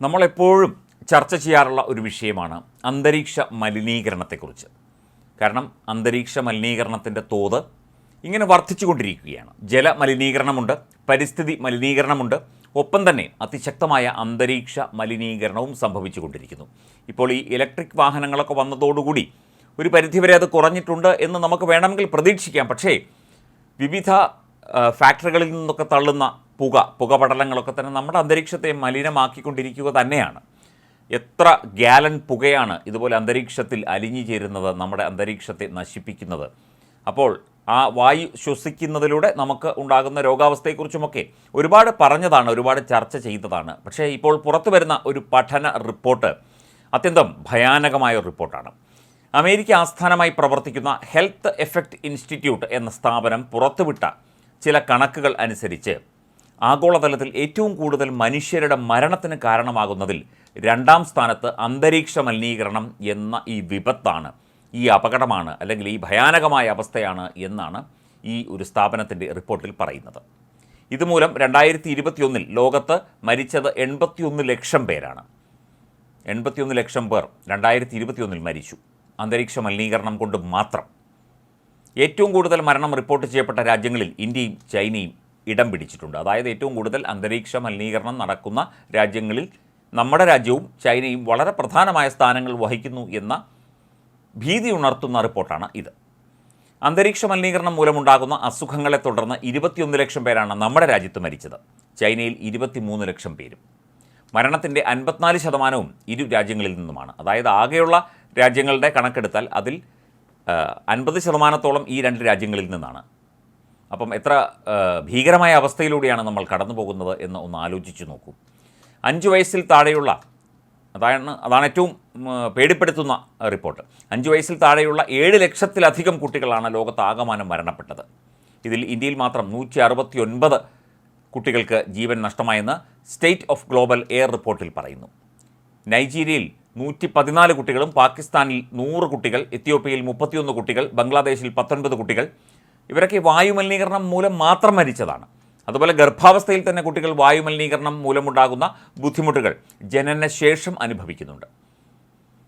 നമ്മളെപ്പോഴും ചർച്ച ചെയ്യാറുള്ള ഒരു വിഷയമാണ് അന്തരീക്ഷ മലിനീകരണത്തെക്കുറിച്ച്. കാരണം അന്തരീക്ഷ മലിനീകരണത്തിന്റെ തോത് ഇങ്ങനെ വർദ്ധിച്ചുകൊണ്ടിരിക്കുകയാണ്. ജല മലിനീകരണമുണ്ട് പരിസ്ഥിതി മലിനീകരണമുണ്ട് ഒപ്പം തന്നെ അതിശക്തമായ അന്തരീക്ഷ മലിനീകരണവും സംഭവിച്ചുകൊണ്ടിരിക്കുന്നു. ഇപ്പോൾ ഈ ഇലക്ട്രിക് വാഹനങ്ങളൊക്കെ വന്നതോടുകൂടി ഒരു പരിധിവരെ അത് കുറഞ്ഞിട്ടുണ്ട് എന്ന് നമുക്ക് വേണമെങ്കിൽ പ്രതീക്ഷിക്കാം. പക്ഷേ വിവിധ ഫാക്ടറികളിൽ നിന്നൊക്കെ തള്ളുന്ന പുക പുകപടലങ്ങളൊക്കെ തന്നെ നമ്മുടെ അന്തരീക്ഷത്തെ മലിനമാക്കിക്കൊണ്ടിരിക്കുക തന്നെയാണ്. എത്ര ഗ്യാലൻ പുകയാണ് ഇതുപോലെ അന്തരീക്ഷത്തിൽ അലിഞ്ഞു ചേരുന്നത് നമ്മുടെ അന്തരീക്ഷത്തെ നശിപ്പിക്കുന്നത്. അപ്പോൾ ആ വായു ശ്വസിക്കുന്നതിലൂടെ നമുക്ക് ഉണ്ടാകുന്ന രോഗാവസ്ഥയെക്കുറിച്ചുമൊക്കെ ഒരുപാട് പറഞ്ഞതാണ് ഒരുപാട് ചർച്ച ചെയ്തതാണ്. പക്ഷേ ഇപ്പോൾ പുറത്തു വരുന്ന ഒരു പഠന റിപ്പോർട്ട് അത്യന്തം ഭയാനകമായ ഒരു റിപ്പോർട്ടാണ്. അമേരിക്ക ആസ്ഥാനമായി പ്രവർത്തിക്കുന്ന ഹെൽത്ത് എഫക്റ്റ് ഇൻസ്റ്റിറ്റ്യൂട്ട് എന്ന സ്ഥാപനം പുറത്തുവിട്ട ചില കണക്കുകൾ അനുസരിച്ച് ആഗോളതലത്തിൽ ഏറ്റവും കൂടുതൽ മനുഷ്യരുടെ മരണത്തിന് കാരണമാകുന്നതിൽ രണ്ടാം സ്ഥാനത്ത് അന്തരീക്ഷ മലിനീകരണം എന്ന ഈ വിപത്താണ്. ഈ അപകടമാണ് അല്ലെങ്കിൽ ഈ ഭയാനകമായ അവസ്ഥയാണ് എന്നാണ് ഈ ഒരു സ്ഥാപനത്തിന്റെ റിപ്പോർട്ടിൽ പറയുന്നത്. ഇതുമൂലം രണ്ടായിരത്തി ഇരുപത്തിയൊന്നിൽ ലോകത്ത് മരിച്ചത് എൺപത്തിയൊന്ന് ലക്ഷം പേരാണ്. എൺപത്തിയൊന്ന് ലക്ഷം പേർ രണ്ടായിരത്തി ഇരുപത്തിയൊന്നിൽ മരിച്ചു. അന്തരീക്ഷ മലിനീകരണം കൊണ്ട് മാത്രം. ഏറ്റവും കൂടുതൽ മരണം റിപ്പോർട്ട് ചെയ്യപ്പെട്ട രാജ്യങ്ങളിൽ ഇന്ത്യയും ചൈനയും ഇടം പിടിച്ചിട്ടുണ്ട്. അതായത് ഏറ്റവും കൂടുതൽ അന്തരീക്ഷ മലിനീകരണം നടക്കുന്ന രാജ്യങ്ങളിൽ നമ്മുടെ രാജ്യവും ചൈനയും വളരെ പ്രധാനമായ സ്ഥാനങ്ങൾ വഹിക്കുന്നു എന്ന ഭീതി ഉണർത്തുന്ന റിപ്പോർട്ടാണ് ഇത്. അന്തരീക്ഷ മലിനീകരണം മൂലമുണ്ടാകുന്ന അസുഖങ്ങളെ തുടർന്ന് ഇരുപത്തിയൊന്ന് ലക്ഷം പേരാണ് നമ്മുടെ രാജ്യത്ത് മരിച്ചത്. ചൈനയിൽ ഇരുപത്തിമൂന്ന് ലക്ഷം പേരും. മരണത്തിന്റെ അൻപത്തിനാല് ശതമാനവും ഇരു രാജ്യങ്ങളിൽ നിന്നുമാണ്. അതായത് ആകെയുള്ള രാജ്യങ്ങളുടെ കണക്കെടുത്താൽ അതിൽ അൻപത് ശതമാനത്തോളം ഈ രണ്ട് രാജ്യങ്ങളിൽ നിന്നാണ്. അപ്പം എത്ര ഭീകരമായ അവസ്ഥയിലൂടെയാണ് നമ്മൾ കടന്നു പോകുന്നത് എന്ന് ഒന്ന് ആലോചിച്ച് നോക്കൂ. അഞ്ച് വയസ്സിൽ താഴെയുള്ള അതാണ് അതാണ് ഏറ്റവും പേടിപ്പെടുത്തുന്ന റിപ്പോർട്ട്. അഞ്ച് വയസ്സിൽ താഴെയുള്ള ഏഴ് ലക്ഷത്തിലധികം കുട്ടികളാണ് ലോകത്താകമാനം മരണപ്പെട്ടത്. ഇതിൽ ഇന്ത്യയിൽ മാത്രം നൂറ്റി അറുപത്തി ഒൻപത് കുട്ടികൾക്ക് ജീവൻ നഷ്ടമായെന്ന് സ്റ്റേറ്റ് ഓഫ് ഗ്ലോബൽ എയർ റിപ്പോർട്ടിൽ പറയുന്നു. നൈജീരിയയിൽ നൂറ്റി പതിനാല് കുട്ടികളും പാകിസ്ഥാനിൽ നൂറ് കുട്ടികൾ എത്യോപ്യയിൽ മുപ്പത്തിയൊന്ന് കുട്ടികൾ ബംഗ്ലാദേശിൽ പത്തൊൻപത് കുട്ടികൾ ഇവരൊക്കെ വായുമലിനീകരണം മൂലം മാത്രം മരിച്ചതാണ്. അതുപോലെ ഗർഭാവസ്ഥയിൽ തന്നെ കുട്ടികൾ വായുമലിനീകരണം മൂലമുണ്ടാകുന്ന ബുദ്ധിമുട്ടുകൾ ജനനശേഷം അനുഭവിക്കുന്നുണ്ട്.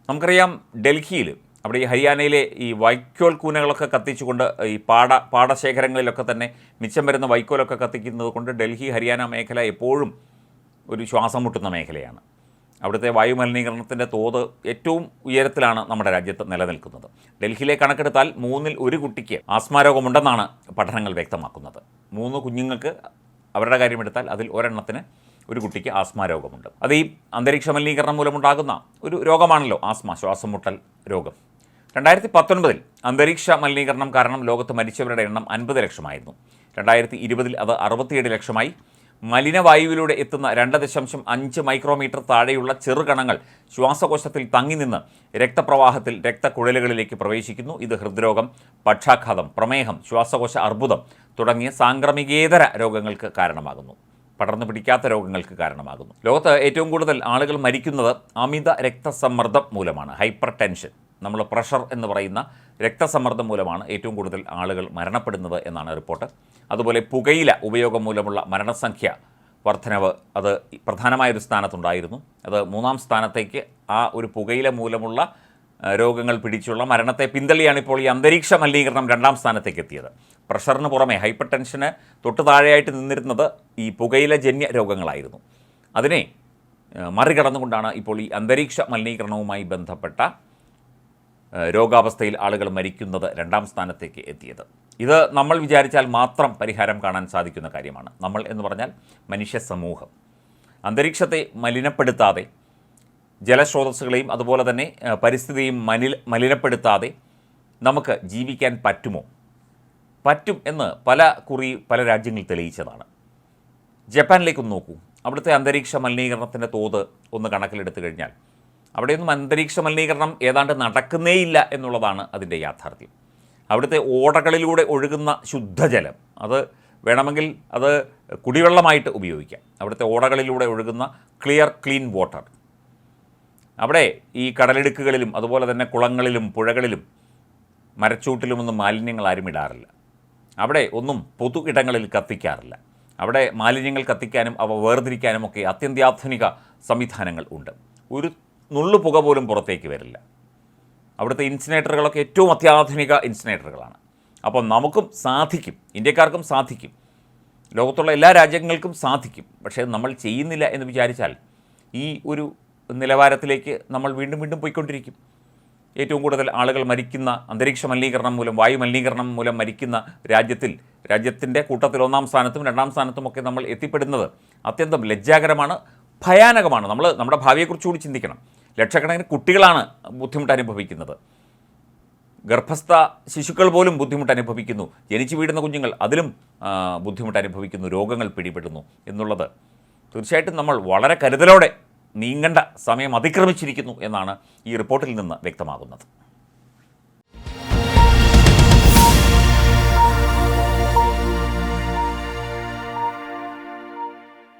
നമുക്കറിയാം ഡൽഹിയിൽ അവിടെ ഈ ഹരിയാനയിലെ ഈ വൈക്കോൽ കൂനകളൊക്കെ കത്തിച്ചുകൊണ്ട് ഈ പാട പാടശേഖരങ്ങളിലൊക്കെ തന്നെ മിച്ചം വരുന്ന വൈക്കോലൊക്കെ കത്തിക്കുന്നത് കൊണ്ട് ഡൽഹി ഹരിയാന മേഖല എപ്പോഴും ഒരു ശ്വാസം മുട്ടുന്ന മേഖലയാണ്. അവിടുത്തെ വായുമലിനീകരണത്തിന്റെ തോത് ഏറ്റവും ഉയരത്തിലാണ് നമ്മുടെ രാജ്യത്ത് നിലനിൽക്കുന്നത്. ഡൽഹിയിലെ കണക്കെടുത്താൽ മൂന്നിൽ ഒരു കുട്ടിക്ക് ആസ്മാരോഗമുണ്ടെന്നാണ് പഠനങ്ങൾ വ്യക്തമാക്കുന്നത്. മൂന്ന് കുഞ്ഞുങ്ങൾക്ക് അവരുടെ കാര്യമെടുത്താൽ അതിൽ ഒരെണ്ണത്തിന് ഒരു കുട്ടിക്ക് ആസ്മ രോഗമുണ്ട് അത് ഈ അന്തരീക്ഷ മലിനീകരണം മൂലമുണ്ടാകുന്ന ഒരു രോഗമാണല്ലോ ആസ്മ ശ്വാസം മുട്ടൽ രോഗം. രണ്ടായിരത്തി പത്തൊൻപതിൽ അന്തരീക്ഷ മലിനീകരണം കാരണം ലോകത്ത് മരിച്ചവരുടെ എണ്ണം അൻപത് ലക്ഷമായിരുന്നു. രണ്ടായിരത്തി ഇരുപതിൽ അത് അറുപത്തിയേഴ് ലക്ഷമായി. മലിനവായുവിലൂടെ എത്തുന്ന രണ്ട് ദശാംശം അഞ്ച് മൈക്രോമീറ്റർ താഴെയുള്ള ചെറുകണങ്ങൾ ശ്വാസകോശത്തിൽ തങ്ങി നിന്ന് രക്തപ്രവാഹത്തിൽ രക്തക്കുഴലുകളിലേക്ക് പ്രവേശിക്കുന്നു. ഇത് ഹൃദ്രോഗം പക്ഷാഘാതം പ്രമേഹം ശ്വാസകോശ അർബുദം തുടങ്ങിയ സാംക്രമികേതര രോഗങ്ങൾക്ക് കാരണമാകുന്നു. പടർന്നു പിടിക്കാത്ത രോഗങ്ങൾക്ക് കാരണമാകുന്നു. ലോകത്ത് ഏറ്റവും കൂടുതൽ ആളുകൾ മരിക്കുന്നത് അമിത രക്തസമ്മർദ്ദം മൂലമാണ് ഹൈപ്പർ ടെൻഷൻ നമ്മൾ പ്രഷർ എന്ന് പറയുന്ന രക്തസമ്മർദ്ദം മൂലമാണ് ഏറ്റവും കൂടുതൽ ആളുകൾ മരണപ്പെടുന്നത് എന്നാണ് റിപ്പോർട്ട്. അതുപോലെ പുകയില ഉപയോഗം മൂലമുള്ള മരണസംഖ്യ വർധനവ് അത് പ്രധാനമായൊരു സ്ഥാനത്തുണ്ടായിരുന്നു. അത് മൂന്നാം സ്ഥാനത്തേക്ക് ആ ഒരു പുകയില മൂലമുള്ള രോഗങ്ങൾ പിടിച്ചുള്ള മരണത്തെ പിന്തള്ളിയാണ് ഇപ്പോൾ ഈ അന്തരീക്ഷ മലിനീകരണം രണ്ടാം സ്ഥാനത്തേക്ക് എത്തിയത്. പ്രഷറിന് പുറമെ ഹൈപ്പർ ടെൻഷന് തൊട്ട് താഴെയായിട്ട് നിന്നിരുന്നത് ഈ പുകയില ജന്യ രോഗങ്ങളായിരുന്നു. അതിനെ മറികടന്നുകൊണ്ടാണ് ഇപ്പോൾ ഈ അന്തരീക്ഷ മലിനീകരണവുമായി ബന്ധപ്പെട്ട രോഗാവസ്ഥയിൽ ആളുകൾ മരിക്കുന്നത് രണ്ടാം സ്ഥാനത്തേക്ക് എത്തിയത്. ഇത് നമ്മൾ വിചാരിച്ചാൽ മാത്രം പരിഹാരം കാണാൻ സാധിക്കുന്ന കാര്യമാണ്. നമ്മൾ എന്ന് പറഞ്ഞാൽ മനുഷ്യ സമൂഹം. അന്തരീക്ഷത്തെ മലിനപ്പെടുത്താതെ ജലസ്രോതസ്സുകളെയും അതുപോലെ തന്നെ പരിസ്ഥിതിയും മലിന മലിനപ്പെടുത്താതെ നമുക്ക് ജീവിക്കാൻ പറ്റുമോ? പറ്റും എന്ന് പല കുറി പല രാജ്യങ്ങൾ തെളിയിച്ചതാണ്. ജപ്പാനിലേക്കൊന്ന് നോക്കൂ. അവിടുത്തെ അന്തരീക്ഷ മലിനീകരണത്തിന്റെ തോത് ഒന്ന് കണക്കിലെടുത്തു കഴിഞ്ഞാൽ അവിടെയൊന്നും അന്തരീക്ഷ മലിനീകരണം ഏതാണ്ട് നടക്കുന്നേയില്ല എന്നുള്ളതാണ് അതിന്റെ യാഥാർത്ഥ്യം. അവിടുത്തെ ഓടകളിലൂടെ ഒഴുകുന്ന ശുദ്ധജലം അത് വേണമെങ്കിൽ അത് കുടിവെള്ളമായിട്ട് ഉപയോഗിക്കാം. അവിടുത്തെ ഓടകളിലൂടെ ഒഴുകുന്ന ക്ലിയർ ക്ലീൻ വാട്ടർ അവിടെ ഈ കടലിടുക്കുകളിലും അതുപോലെ തന്നെ കുളങ്ങളിലും പുഴകളിലും മരച്ചൂട്ടിലുമൊന്നും മാലിന്യങ്ങൾ ആരും ഇടാറില്ല. അവിടെ ഒന്നും പൊതു ഇടങ്ങളിൽ കത്തിക്കാറില്ല. അവിടെ മാലിന്യങ്ങൾ കത്തിക്കാനും അവ വേർതിരിക്കാനും ഒക്കെ അത്യന്താധുനിക സംവിധാനങ്ങൾ ഉണ്ട്. ഒരു നുള്ളു പുക പോലും പുറത്തേക്ക് വരില്ല. അവിടുത്തെ ഇൻസിനേറ്ററുകളൊക്കെ ഏറ്റവും അത്യാധുനിക ഇൻസിനേറ്ററുകളാണ്. അപ്പോൾ നമുക്കും സാധിക്കും ഇന്ത്യക്കാർക്കും സാധിക്കും ലോകത്തുള്ള എല്ലാ രാജ്യങ്ങൾക്കും സാധിക്കും. പക്ഷേ നമ്മൾ ചെയ്യുന്നില്ല എന്ന് വിചാരിച്ചാൽ ഈ ഒരു നിലവാരത്തിലേക്ക് നമ്മൾ വീണ്ടും വീണ്ടും പോയിക്കൊണ്ടിരിക്കും. ഏറ്റവും കൂടുതൽ ആളുകൾ മരിക്കുന്ന അന്തരീക്ഷ മലിനീകരണം മൂലം വായു മലിനീകരണം മൂലം മരിക്കുന്ന രാജ്യത്തിൽ രാജ്യത്തിന്റെ കൂട്ടത്തിൽ ഒന്നാം സ്ഥാനത്തും രണ്ടാം സ്ഥാനത്തും ഒക്കെ നമ്മൾ എത്തിപ്പെടുന്നത് അത്യന്തം ലജ്ജാകരമാണ് ഭയാനകമാണ്. നമ്മൾ നമ്മുടെ ഭാവിയെക്കുറിച്ച് കൂടി ചിന്തിക്കണം. ലക്ഷക്കണക്കിന് കുട്ടികളാണ് ബുദ്ധിമുട്ട് അനുഭവിക്കുന്നത് ഗർഭസ്ഥ ശിശുക്കൾ പോലും ബുദ്ധിമുട്ട് അനുഭവിക്കുന്നു ജനിച്ചു വീഴുന്ന കുഞ്ഞുങ്ങൾ അതിലും ബുദ്ധിമുട്ട് അനുഭവിക്കുന്നു രോഗങ്ങൾ പിടിപെടുന്നു എന്നുള്ളത്. തീർച്ചയായിട്ടും നമ്മൾ വളരെ കരുതലോടെ നീങ്ങേണ്ട സമയം അതിക്രമിച്ചിരിക്കുന്നു എന്നാണ് ഈ റിപ്പോർട്ടിൽ നിന്ന് വ്യക്തമാകുന്നത്.